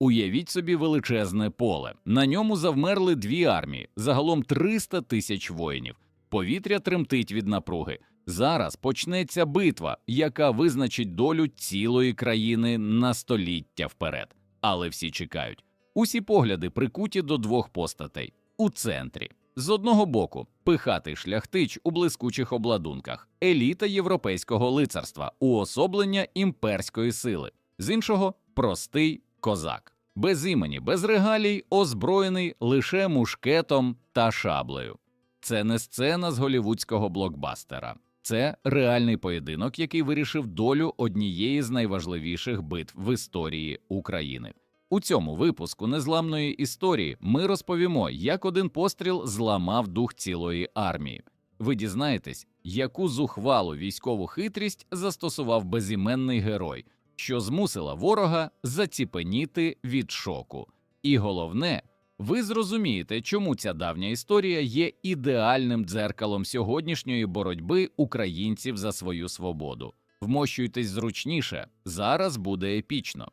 Уявіть собі величезне поле. На ньому завмерли дві армії, загалом 300 тисяч воїнів. Повітря тремтить від напруги. Зараз почнеться битва, яка визначить долю цілої країни на століття вперед. Але всі чекають. Усі погляди прикуті до двох постатей у центрі. З одного боку, пихатий шляхтич у блискучих обладунках, еліта європейського лицарства, уособлення імперської сили, з іншого простий козак, без імені, без регалій, озброєний лише мушкетом та шаблею. Це не сцена з голівудського блокбастера. Це реальний поєдинок, який вирішив долю однієї з найважливіших битв в історії України. У цьому випуску незламної історії ми розповімо, як один постріл зламав дух цілої армії. Ви дізнаєтесь, яку зухвалу військову хитрість застосував безіменний герой, що змусила ворога заціпеніти від шоку. І головне, ви зрозумієте, чому ця давня історія є ідеальним дзеркалом сьогоднішньої боротьби українців за свою свободу. Вмощуйтесь зручніше, зараз буде епічно.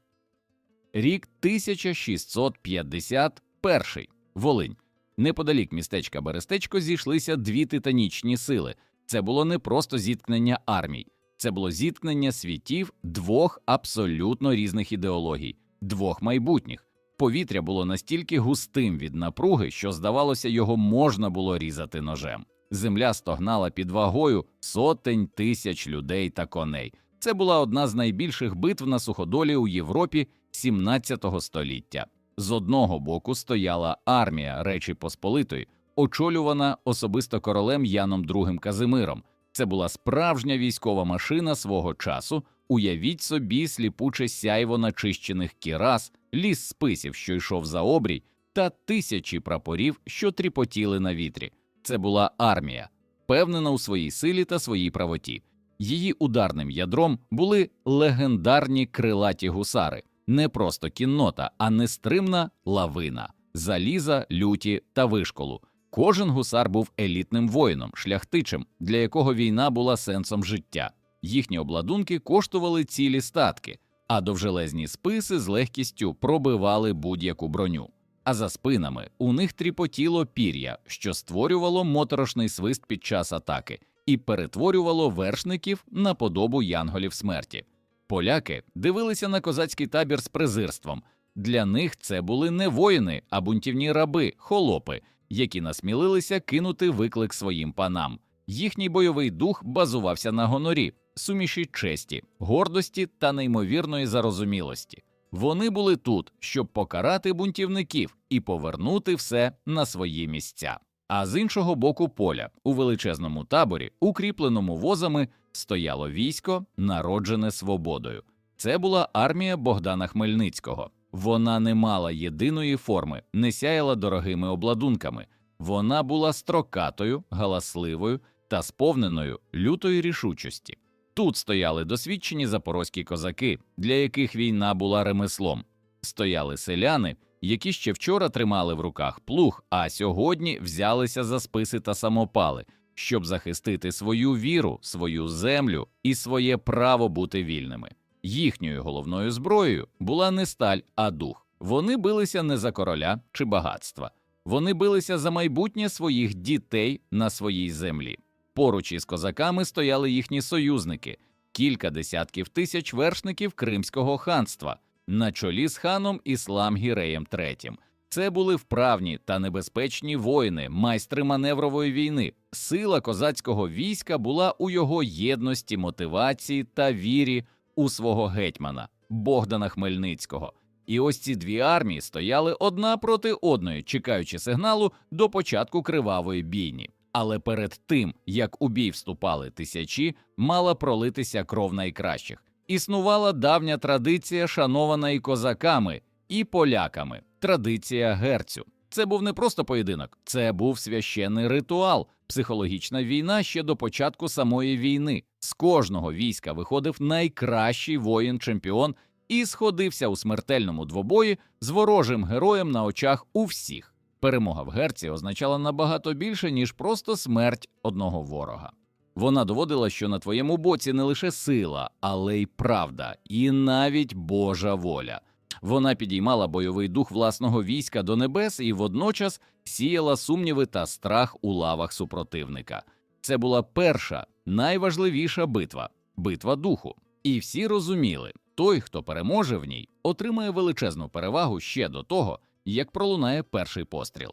Рік 1651. Волинь. Неподалік містечка Берестечко зійшлися дві титанічні сили. Це було не просто зіткнення армій, це було зіткнення світів двох абсолютно різних ідеологій, двох майбутніх. Повітря було настільки густим від напруги, що, здавалося, його можна було різати ножем. Земля стогнала під вагою сотень тисяч людей та коней. Це була одна з найбільших битв на суходолі у Європі 17 століття. З одного боку стояла армія Речі Посполитої, очолювана особисто королем Яном II Казимиром. Це була справжня військова машина свого часу. Уявіть собі сліпуче сяйво начищених кірас, ліс списів, що йшов за обрій, та тисячі прапорів, що тріпотіли на вітрі. Це була армія, впевнена у своїй силі та своїй правоті. Її ударним ядром були легендарні крилаті гусари, не просто кіннота, а нестримна лавина, заліза, люті та вишколу. Кожен гусар був елітним воїном, шляхтичем, для якого війна була сенсом життя. Їхні обладунки коштували цілі статки, а довжелезні списи з легкістю пробивали будь-яку броню. А за спинами у них тріпотіло пір'я, що створювало моторошний свист під час атаки, і перетворювало вершників на подобу янголів смерті. Поляки дивилися на козацький табір з презирством. Для них це були не воїни, а бунтівні раби, холопи, які насмілилися кинути виклик своїм панам. Їхній бойовий дух базувався на гонорі, суміші честі, гордості та неймовірної зарозумілості. Вони були тут, щоб покарати бунтівників і повернути все на свої місця. А з іншого боку поля, у величезному таборі, укріпленому возами, стояло військо, народжене свободою. Це була армія Богдана Хмельницького. Вона не мала єдиної форми, не сяяла дорогими обладунками. Вона була строкатою, галасливою та сповненою лютої рішучості. Тут стояли досвідчені запорозькі козаки, для яких війна була ремеслом. Стояли селяни, які ще вчора тримали в руках плуг, а сьогодні взялися за списи та самопали, щоб захистити свою віру, свою землю і своє право бути вільними. Їхньою головною зброєю була не сталь, а дух. Вони билися не за короля чи багатства, вони билися за майбутнє своїх дітей на своїй землі. Поруч із козаками стояли їхні союзники, кілька десятків тисяч вершників Кримського ханства на чолі з ханом Іслам Гіреєм III. Це були вправні та небезпечні воїни, майстри маневрової війни. Сила козацького війська була у його єдності, мотивації та вірі у свого гетьмана Богдана Хмельницького. І ось ці дві армії стояли одна проти одної, чекаючи сигналу до початку кривавої бійні. Але перед тим, як у бій вступали тисячі, мала пролитися кров найкращих. Існувала давня традиція, шанована і козаками, і поляками традиція герцю. Це був не просто поєдинок, це був священний ритуал, психологічна війна ще до початку самої війни. З кожного війська виходив найкращий воїн-чемпіон і сходився у смертельному двобої з ворожим героєм на очах у всіх. Перемога в герці означала набагато більше, ніж просто смерть одного ворога. Вона доводила, що на твоєму боці не лише сила, але й правда, і навіть Божа воля. Вона підіймала бойовий дух власного війська до небес і водночас сіяла сумніви та страх у лавах супротивника. Це була перша найважливіша битва битва духу. І всі розуміли, той, хто переможе в ній, отримає величезну перевагу ще до того, як пролунає перший постріл.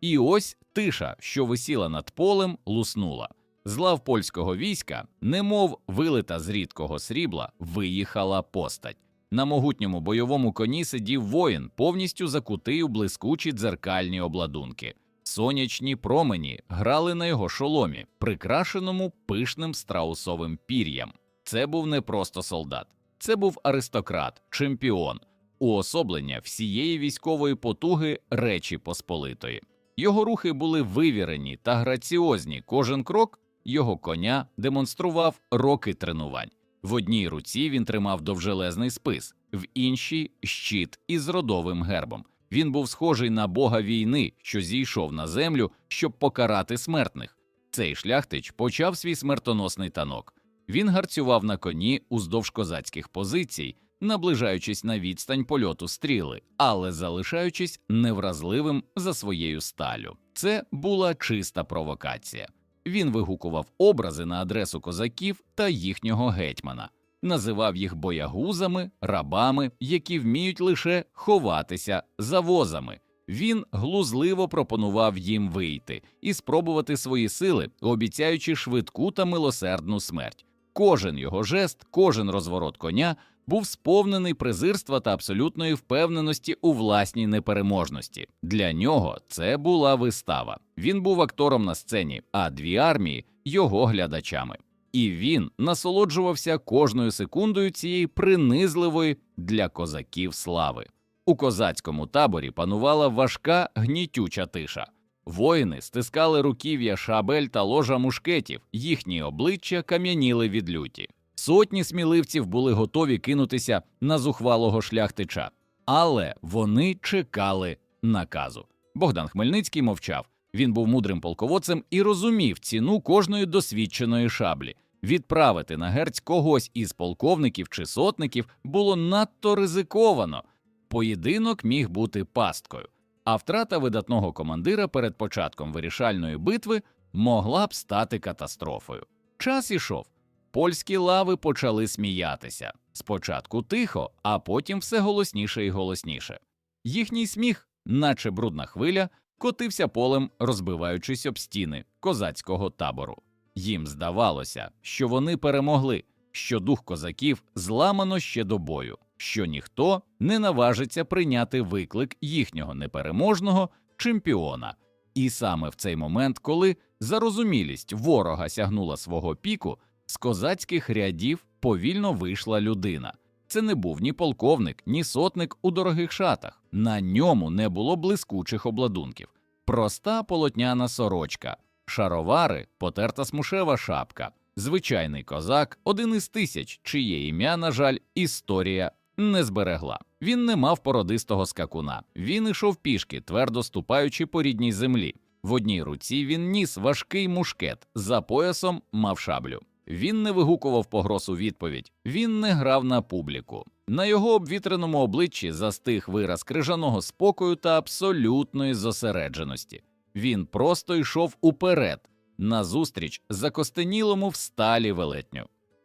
І ось тиша, що висіла над полем, луснула. З лав польського війська, немов вилита з рідкого срібла, виїхала постать. На могутньому бойовому коні сидів воїн, повністю закутий у блискучі дзеркальні обладунки. Сонячні промені грали на його шоломі, прикрашеному пишним страусовим пір'ям. Це був не просто солдат, це був аристократ, чемпіон, уособлення всієї військової потуги Речі Посполитої. Його рухи були вивірені та граціозні. Кожен крок його коня демонстрував роки тренувань. В одній руці він тримав довжелезний спис, в іншій щит із родовим гербом. Він був схожий на бога війни, що зійшов на землю, щоб покарати смертних. Цей шляхтич почав свій смертоносний танок. Він гарцював на коні уздовж козацьких позицій, наближаючись на відстань польоту стріли, але залишаючись невразливим за своєю сталю. Це була чиста провокація. Він вигукував образи на адресу козаків та їхнього гетьмана, називав їх боягузами, рабами, які вміють лише ховатися за возами. Він глузливо пропонував їм вийти і спробувати свої сили, обіцяючи швидку та милосердну смерть. Кожен його жест, кожен розворот коня був сповнений презирства та абсолютної впевненості у власній непереможності. Для нього це була вистава. Він був актором на сцені, а дві армії його глядачами. І він насолоджувався кожною секундою цієї принизливої для козаків слави. У козацькому таборі панувала важка гнітюча тиша. Воїни стискали руків'я шабель та ложа мушкетів, їхні обличчя кам'яніли від люті. Сотні сміливців були готові кинутися на зухвалого шляхтича, але вони чекали наказу. Богдан Хмельницький мовчав. Він був мудрим полководцем і розумів ціну кожної досвідченої шаблі. Відправити на герць когось із полковників чи сотників було надто ризиковано. Поєдинок міг бути пасткою, а втрата видатного командира перед початком вирішальної битви могла б стати катастрофою. Час ішов. Польські лави почали сміятися спочатку тихо, а потім все голосніше і голосніше. Їхній сміх, наче брудна хвиля, котився полем, розбиваючись об стіни козацького табору. Їм здавалося, що вони перемогли, що дух козаків зламано ще до бою, що ніхто не наважиться прийняти виклик їхнього непереможного чемпіона. І саме в цей момент, коли зарозумілість ворога сягнула свого піку, з козацьких рядів повільно вийшла людина. Це не був ні полковник, ні сотник у дорогих шатах. На ньому не було блискучих обладунків. Проста полотняна сорочка, шаровари, потерта смушева шапка, звичайний козак, один із тисяч, чиє ім'я, на жаль, історія не зберегла. Він не мав породистого скакуна. Він ішов пішки, твердо ступаючи по рідній землі. В одній руці він ніс важкий мушкет, за поясом мав шаблю. Він не вигукував погроз у відповідь, він не грав на публіку. На його обвітреному обличчі застиг вираз крижаного спокою та абсолютної зосередженості. Він просто йшов уперед, назустріч закостенілому в сталі велетню.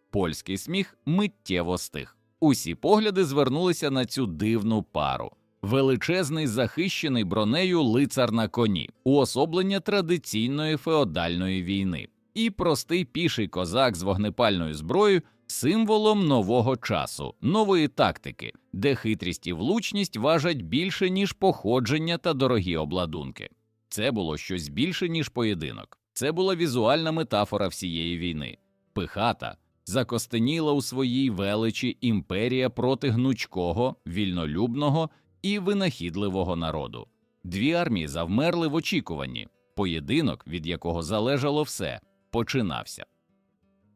Польський сміх миттєво стих. Усі погляди звернулися на цю дивну пару. Величезний захищений бронею лицар на коні, уособлення традиційної феодальної війни, і простий піший козак з вогнепальною зброєю символом нового часу, нової тактики, де хитрість і влучність важать більше, ніж походження та дорогі обладунки. Це було щось більше, ніж поєдинок. Це була візуальна метафора всієї війни. Пихата закостеніла у своїй величі імперія проти гнучкого, вільнолюбного і винахідливого народу. Дві армії завмерли в очікуванні. Поєдинок, від якого залежало все, починався.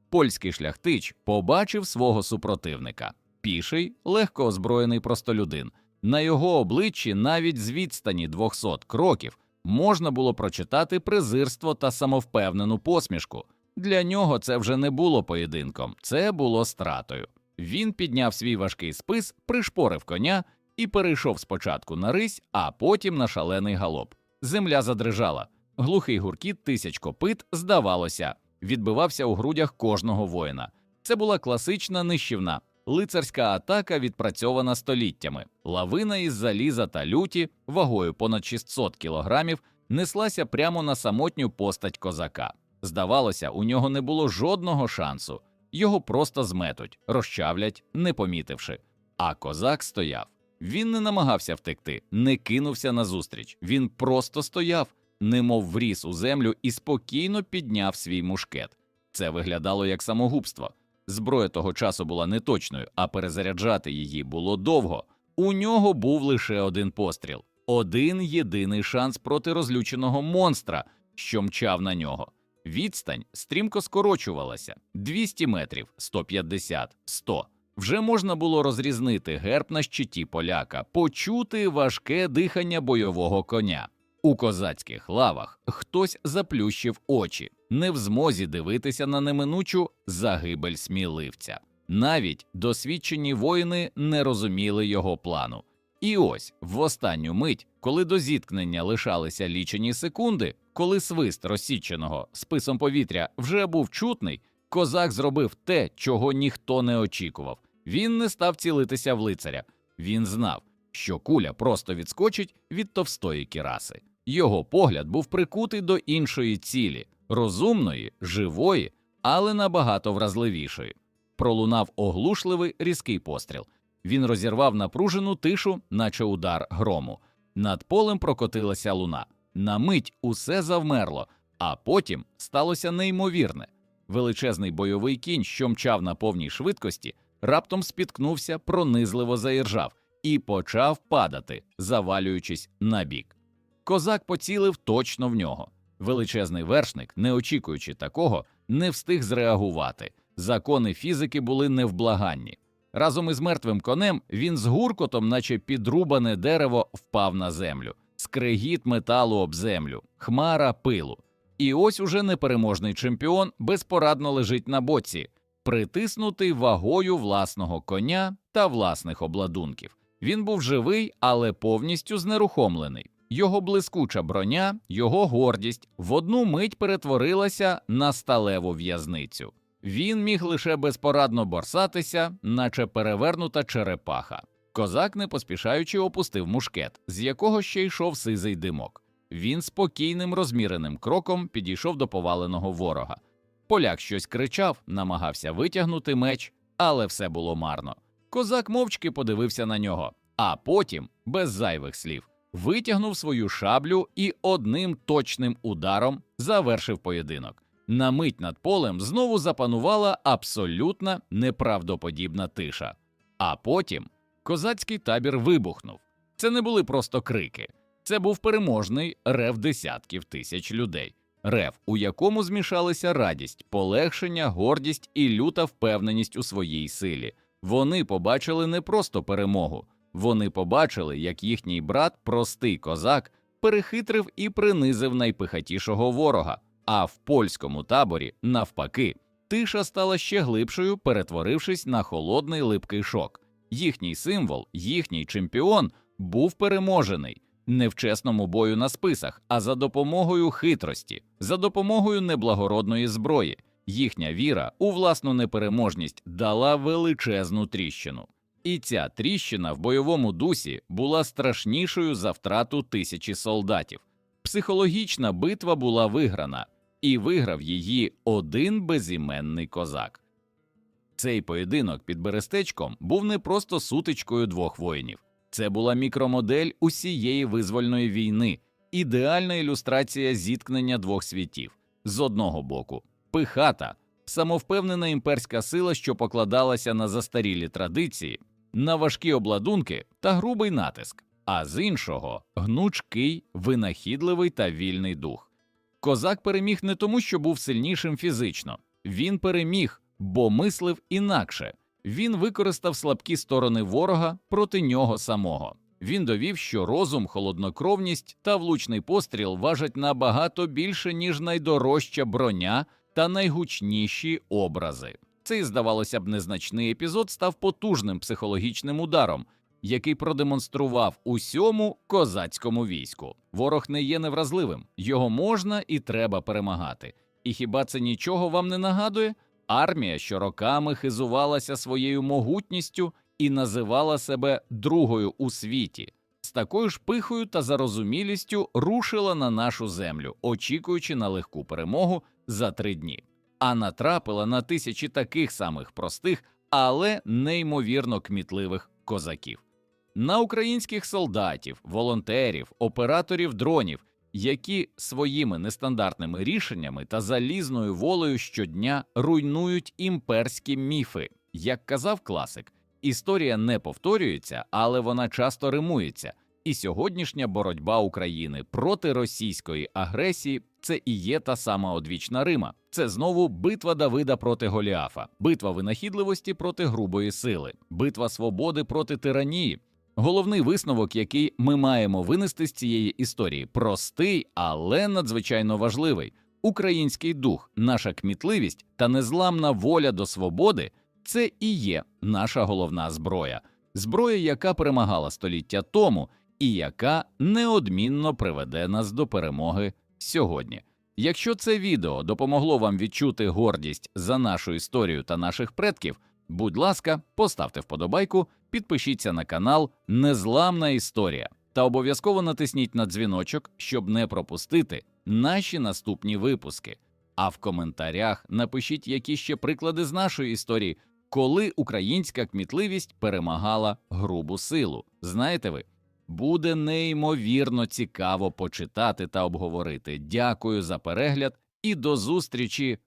Польський шляхтич побачив свого супротивника піший, легко озброєний простолюдин. На його обличчі навіть з відстані 200 кроків можна було прочитати презирство та самовпевнену посмішку. Для нього це вже не було поєдинком, це було стратою. Він підняв свій важкий спис, пришпорив коня і перейшов спочатку на рись, а потім на шалений галоп. Земля задрижала. Глухий гуркіт тисяч копит, здавалося, відбивався у грудях кожного воїна. Це була класична нищівна, лицарська атака, відпрацьована століттями. Лавина із заліза та люті, вагою понад 600 кілограмів, неслася прямо на самотню постать козака. Здавалося, у нього не було жодного шансу. Його просто зметуть, розчавлять, не помітивши. А козак стояв. Він не намагався втекти, не кинувся назустріч. Він просто стояв, немов вріс у землю і спокійно підняв свій мушкет. Це виглядало як самогубство. Зброя того часу була неточною, а перезаряджати її було довго. У нього був лише один постріл, один єдиний шанс проти розлюченого монстра, що мчав на нього. Відстань стрімко скорочувалася 200 метрів, 150, 100. Вже можна було розрізнити герб на щиті поляка, почути важке дихання бойового коня. У козацьких лавах хтось заплющив очі, не в змозі дивитися на неминучу загибель сміливця. Навіть досвідчені воїни не розуміли його плану. І ось в останню мить, коли до зіткнення лишалися лічені секунди, коли свист розсіченого списом повітря вже був чутний, козак зробив те, чого ніхто не очікував. Він не став цілитися в лицаря. Він знав, що куля просто відскочить від товстої кіраси. Його погляд був прикутий до іншої цілі, розумної, живої, але набагато вразливішої. Пролунав оглушливий різкий постріл. Він розірвав напружену тишу, наче удар грому. Над полем прокотилася луна. На мить усе завмерло, а потім сталося неймовірне. Величезний бойовий кінь, що мчав на повній швидкості, раптом спіткнувся, пронизливо заіржав і почав падати, завалюючись на бік. Козак поцілив точно в нього. Величезний вершник, не очікуючи такого, не встиг зреагувати. Закони фізики були невблаганні. Разом із мертвим конем він з гуркотом, наче підрубане дерево, впав на землю, скрегіт металу об землю, хмара пилу. І ось уже непереможний чемпіон безпорадно лежить на боці, притиснутий вагою власного коня та власних обладунків. Він був живий, але повністю знерухомлений. Його блискуча броня, його гордість в одну мить перетворилася на сталеву в'язницю. Він міг лише безпорадно борсатися, наче перевернута черепаха. Козак, не поспішаючи, опустив мушкет, з якого ще йшов сизий димок. Він спокійним розміреним кроком підійшов до поваленого ворога. Поляк щось кричав, намагався витягнути меч, але все було марно. Козак мовчки подивився на нього, а потім, без зайвих слів, витягнув свою шаблю і одним точним ударом завершив поєдинок. На мить над полем знову запанувала абсолютна неправдоподібна тиша. А потім козацький табір вибухнув. Це не були просто крики, це був переможний рев десятків тисяч людей. Рев, у якому змішалися радість, полегшення, гордість і люта впевненість у своїй силі. Вони побачили не просто перемогу, вони побачили, як їхній брат, простий козак, перехитрив і принизив найпихатішого ворога. А в польському таборі, навпаки, тиша стала ще глибшою, перетворившись на холодний липкий шок. Їхній символ, їхній чемпіон був переможений не в чесному бою на списах, а за допомогою хитрості, за допомогою неблагородної зброї. Їхня віра у власну непереможність дала величезну тріщину. І ця тріщина в бойовому дусі була страшнішою за втрату тисячі солдатів. Психологічна битва була виграна, і виграв її один безіменний козак. Цей поєдинок під Берестечком був не просто сутичкою двох воїнів, це була мікромодель усієї визвольної війни, ідеальна ілюстрація зіткнення двох світів з одного боку, пихата, самовпевнена імперська сила, що покладалася на застарілі традиції, на важкі обладунки та грубий натиск, а з іншого гнучкий, винахідливий та вільний дух. Козак переміг не тому, що був сильнішим фізично, він переміг, бо мислив інакше. Він використав слабкі сторони ворога проти нього самого. Він довів, що розум, холоднокровність та влучний постріл важать набагато більше, ніж найдорожча броня та найгучніші образи. Цей, здавалося б, незначний епізод став потужним психологічним ударом, який продемонстрував усьому козацькому війську. Ворог не є невразливим, його можна і треба перемагати. І хіба це нічого вам не нагадує? Армія, що роками хизувалася своєю могутністю і називала себе другою у світі, з такою ж пихою та зарозумілістю рушила на нашу землю, очікуючи на легку перемогу за три дні, а натрапила на тисячі таких самих простих, але неймовірно кмітливих козаків, на українських солдатів, волонтерів, операторів дронів, які своїми нестандартними рішеннями та залізною волею щодня руйнують імперські міфи. Як казав класик, історія не повторюється, але вона часто римується. І сьогоднішня боротьба України проти російської агресії це і є та сама одвічна Рима. Це знову битва Давида проти Голіафа, битва винахідливості проти грубої сили, битва свободи проти тиранії. Головний висновок, який ми маємо винести з цієї історії, простий, але надзвичайно важливий. Український дух, наша кмітливість та незламна воля до свободи це і є наша головна зброя, зброя, яка перемагала століття тому, і яка неодмінно приведе нас до перемоги сьогодні. Якщо це відео допомогло вам відчути гордість за нашу історію та наших предків, будь ласка, поставте вподобайку, підпишіться на канал Незламна Історія та обов'язково натисніть на дзвіночок, щоб не пропустити наші наступні випуски. А в коментарях напишіть, які ще приклади з нашої історії, коли українська кмітливість перемагала грубу силу. Знаєте ви? Буде неймовірно цікаво почитати та обговорити. Дякую за перегляд і до зустрічі